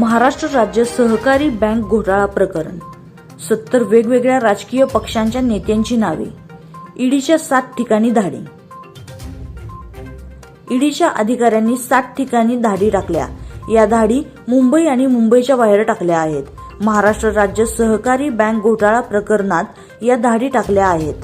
महाराष्ट्र राज्य सहकारी बँक घोटाळा प्रकरण. सत्तर वेगवेगळ्या राजकीय पक्षांच्या नेत्यांची नावे. ईडीच्या सात ठिकाणी धाडी. ईडीच्या अधिकाऱ्यांनी सात ठिकाणी धाडी टाकल्या. या धाडी मुंबई आणि मुंबईच्या बाहेर टाकल्या आहेत. महाराष्ट्र राज्य सहकारी बँक घोटाळा प्रकरणात या धाडी टाकल्या आहेत.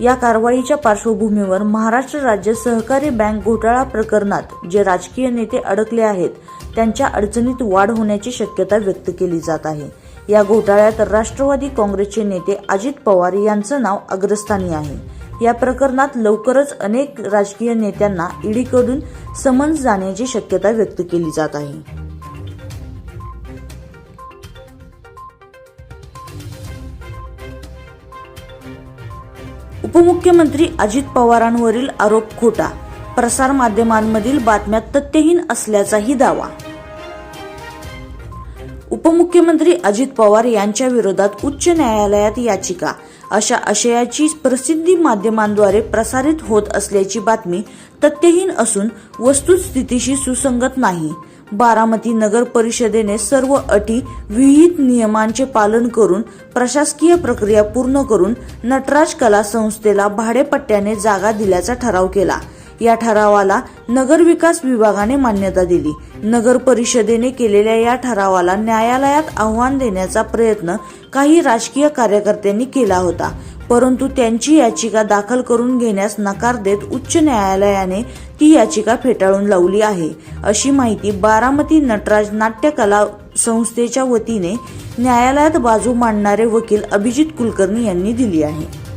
या कारवाईच्या पार्श्वभूमीवर महाराष्ट्र राज्य सहकारी बँक घोटाळा प्रकरणात जे राजकीय नेते अडकले आहेत त्यांच्या अडचणीत वाढ होण्याची शक्यता व्यक्त केली जात आहे. या घोटाळ्यात राष्ट्रवादी काँग्रेसचे नेते अजित पवार यांचं नाव अग्रस्थानी आहे. या प्रकरणात लवकरच अनेक राजकीय नेत्यांना ईडीकडून समन्स जाण्याची शक्यता व्यक्त केली जात आहे. उपमुख्यमंत्री अजित पवारांवरील आरोप खोटा प्रसार माध्यमांमधील बातम्या तथ्यहीन असल्याचाही दावा. उपमुख्यमंत्री अजित पवार यांच्या विरोधात उच्च न्यायालयात याचिका. अशा आशयाची प्रसिद्धी माध्यमांद्वारे प्रसारित होत असल्याची बातमी तथ्यहीन असून वस्तुस्थितीशी सुसंगत नाही. बारामती नगर परिषदेने सर्व अटी विहित नियमांचे पालन करून प्रशासकीय प्रक्रिया पूर्ण करून नटराज कला संस्थेला भाडेपट्ट्याने जागा दिल्याचा ठराव केला. या ठरावाला नगर विकास विभागाने मान्यता दिली. नगर परिषदेने केलेल्या या ठरावाला न्यायालयात आव्हान देण्याचा प्रयत्न काही राजकीय कार्यकर्त्यांनी केला होता. परंतु त्यांची याचिका दाखल करून घेण्यास नकार देत उच्च न्यायालयाने ती याचिका फेटाळून लावली आहे. अशी माहिती बारामती नटराज नाट्यकला संस्थेच्या वतीने न्यायालयात बाजू मांडणारे वकील अभिजित कुलकर्णी यांनी दिली आहे.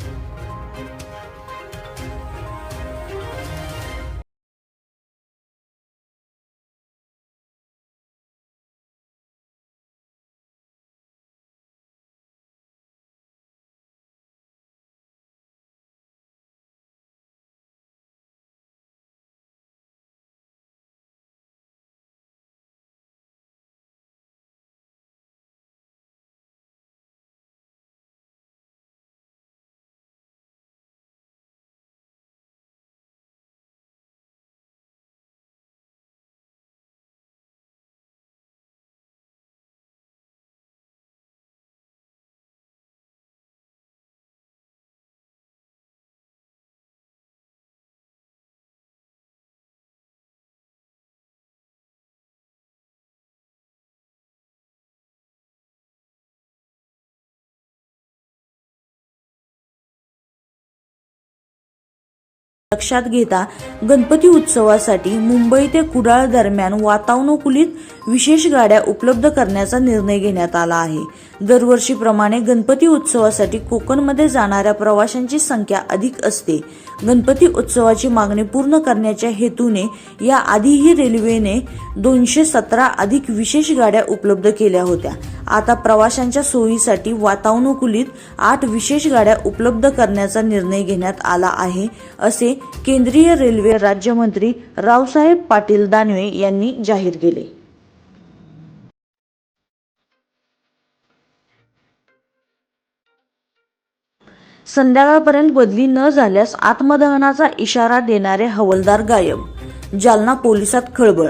लक्षात घेता गणपती उत्सवासाठी मुंबई ते कुडाळ दरम्यान वातानुकूलित विशेष गाड्या उपलब्ध करण्याचा निर्णय घेण्यात आला आहे. दरवर्षीप्रमाणे गणपती उत्सवासाठी कोकणमध्ये जाणाऱ्या प्रवाशांची संख्या अधिक असते. गणपती उत्सवाची मागणी पूर्ण करण्याच्या हेतूने या आधीही रेल्वेने दोनशे सतरा अधिक विशेष गाड्या उपलब्ध केल्या होत्या. आता प्रवाशांच्या सोयीसाठी वातानुकूलित आठ विशेष गाड्या उपलब्ध करण्याचा निर्णय घेण्यात आला आहे असे केंद्रीय रेल्वे राज्यमंत्री रावसाहेब पाटील दानवे यांनी जाहीर केले. संध्याकाळपर्यंत बदली न झाल्यास आत्मदहनाचा इशारा देणारे हवलदार गायब जालना पोलिसात खळबळ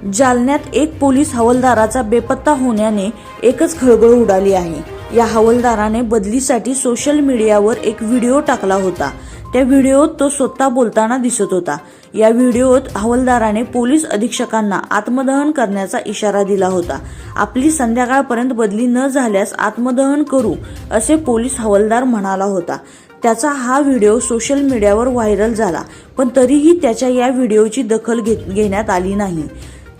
जालन्यात एक पोलीस हवालदाराचा बेपत्ता होण्याने एकच खळबळ उडाली आहे. या हवालदाराने बदलीसाठी सोशल मीडियावर एक व्हिडिओ टाकला होता. त्या व्हिडिओत तो स्वतः बोलताना दिसत होता. या व्हिडिओत हवालदाराने पोलीस अधीक्षकांना आत्मदहन करण्याचा इशारा दिला होता. आपली संध्याकाळपर्यंत बदली न झाल्यास आत्मदहन करू असे पोलीस हवालदार म्हणाला होता. त्याचा हा व्हिडिओ सोशल मीडियावर व्हायरल झाला पण तरीही त्याच्या या व्हिडिओची दखल घेत घेण्यात आली नाही.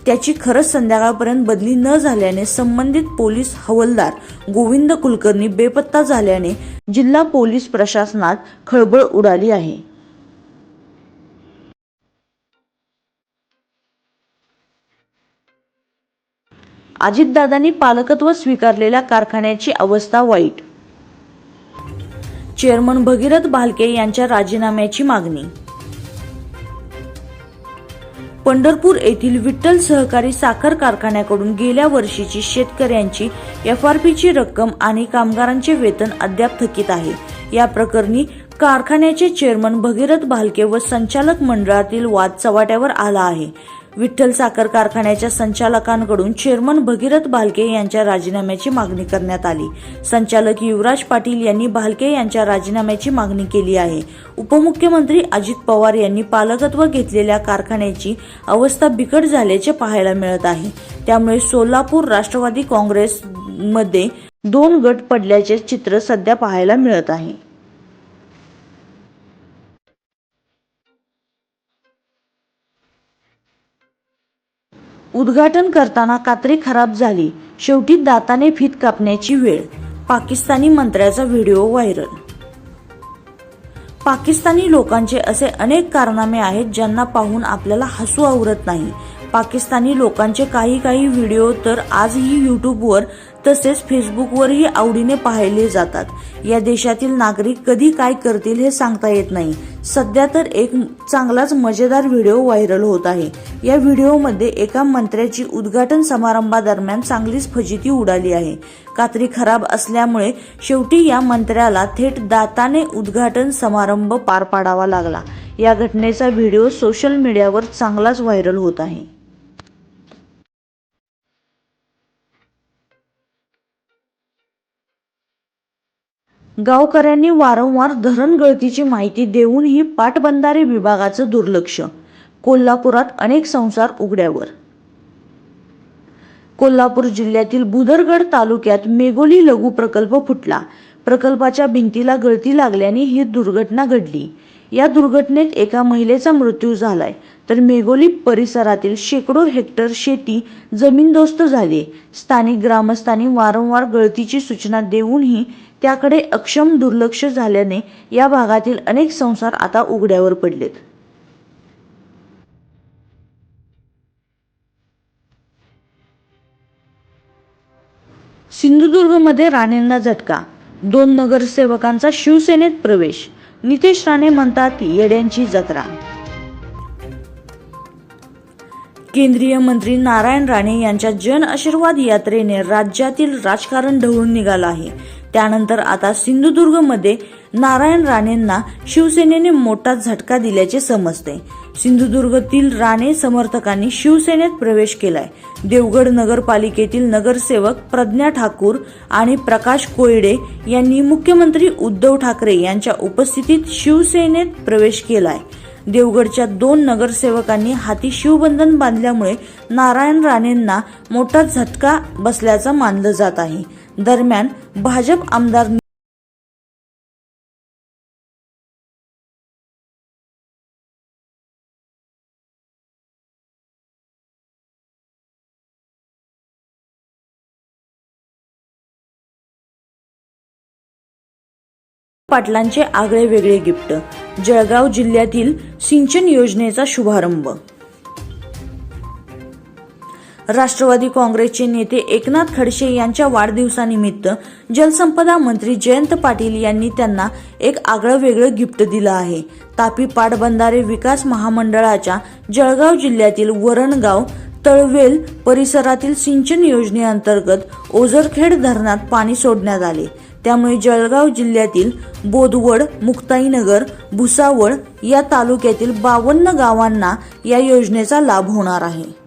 त्याची खरंच संध्याकाळपर्यंत बदली न झाल्याने संबंधित पोलीस हवालदार गोविंद कुलकर्णी बेपत्ता झाल्याने जिल्हा पोलीस प्रशासनात खळबळ उडाली आहे. अजितदादांनी पालकत्व स्वीकारलेल्या कारखान्याची अवस्था वाईट. चेअरमन भगीरथ भालके यांच्या राजीनाम्याची मागणी पंढरपूर येथील विठ्ठल सहकारी साखर कारखान्याकडून गेल्या वर्षीची शेतकऱ्यांची एफ आर पीची रक्कम आणि कामगारांचे वेतन अद्याप थकीत आहे. या प्रकरणी कारखान्याचे चेअरमन भगीरथ भालके व संचालक मंडळातील वाद चव्हाट्यावर आला आहे. विठ्ठल साखर कारखान्याच्या संचालकांकडून चेअरमन भगीरथ भालके यांच्या राजीनाम्याची मागणी करण्यात आली. संचालक युवराज पाटील यांनी भालके यांच्या राजीनाम्याची मागणी केली आहे. उपमुख्यमंत्री अजित पवार यांनी पालकत्व घेतलेल्या कारखान्याची अवस्था बिकट झाल्याचे पाहायला मिळत आहे. त्यामुळे सोलापूर राष्ट्रवादी काँग्रेसमध्ये दोन गट पडल्याचे चित्र सध्या पाहायला मिळत आहे. उद्घाटन करताना कात्री खराब झाली. शेवटी दाताने फीत कापण्याची वेळ. पाकिस्तानी मंत्र्याचा व्हिडिओ व्हायरल. पाकिस्तानी लोकांचे असे अनेक कारनामे आहेत ज्यांना पाहून आपल्याला हसू आवरत नाही. पाकिस्तानी लोकांचे काही काही व्हिडिओ तर आजही यूट्यूबवर तसेच फेसबुकवरही आवडीने पाहिले जातात. या देशातील नागरिक कधी काय करतील हे सांगता येत नाही. सध्या तर एक चांगलाच मजेदार व्हिडिओ व्हायरल होत आहे. या व्हिडिओमध्ये एका मंत्र्याची उद्घाटन समारंभादरम्यान चांगलीच फजिती उडाली आहे. कात्री खराब असल्यामुळे शेवटी या मंत्र्याला थेट दाताने उद्घाटन समारंभ पार पाडावा लागला. या घटनेचा व्हिडिओ सोशल मीडियावर चांगलाच व्हायरल होत आहे. गावकऱ्यांनी वारंवार धरण गळतीची माहिती देऊनही पाटबंधारे विभागाचं दुर्लक्ष. कोल्हापुरात अनेक संसार उघड्यावर. कोल्हापूर जिल्ह्यातील बुदरगड तालुक्यात मेगोली लघु प्रकल्प फुटला. प्रकल्पाच्या भिंतीला गळती लागल्याने ही दुर्घटना घडली. या दुर्घटनेत एका महिलेचा मृत्यू झालाय. तर मेगोली परिसरातील शेकडो हेक्टर शेती जमीनदोस्त झाली. स्थानिक ग्रामस्थांनी वारंवार गळतीची सूचना देऊनही त्याकडे अक्षम दुर्लक्ष झाल्याने या भागातील अनेक संसार आता उघड्यावर पडलेत. सिंधुदुर्गमध्ये राणेंना झटका. दोन नगरसेवकांचा शिवसेनेत प्रवेश. नितेश राणे म्हणतात येड्यांची जत्रा. केंद्रीय मंत्री नारायण राणे यांच्या जन आशीर्वाद यात्रेने राज्यातील राजकारण ढवळून निघालं आहे. त्यानंतर आता सिंधुदुर्गमध्ये नारायण राणेंना शिवसेनेने मोठा झटका दिल्याचे समजते. सिंधुदुर्गतील राणे समर्थकांनी शिवसेनेत प्रवेश केलाय. देवगड नगरपालिकेतील नगरसेवक प्रज्ञा ठाकूर आणि प्रकाश कोयडे यांनी मुख्यमंत्री उद्धव ठाकरे यांच्या उपस्थितीत शिवसेनेत प्रवेश केलाय. देवगडच्या दोन नगरसेवकांनी हाती शिवबंधन बांधल्यामुळे नारायण राणेंना मोठा झटका बसल्याचं मानलं जात आहे. दरम्यान भाजप आमदार पाटलांचे आगळे वेगळे गिफ्ट. जळगाव जिल्ह्यातील सिंचन योजनेचा शुभारंभ. राष्ट्रवादी काँग्रेसचे नेते एकनाथ खडसे यांच्या वाढदिवसानिमित्त जलसंपदा मंत्री जयंत पाटील यांनी त्यांना एक आगळं वेगळं गिफ्ट दिलं आहे. तापी पाटबंधारे विकास महामंडळाच्या जळगाव जिल्ह्यातील वरणगाव तळवेल परिसरातील सिंचन योजनेअंतर्गत ओझरखेड धरणात पाणी सोडण्यात आले. त्यामुळे जळगाव जिल्ह्यातील बोदवड मुक्ताईनगर भुसावळ या तालुक्यातील बावन्न गावांना या योजनेचा लाभ होणार आहे.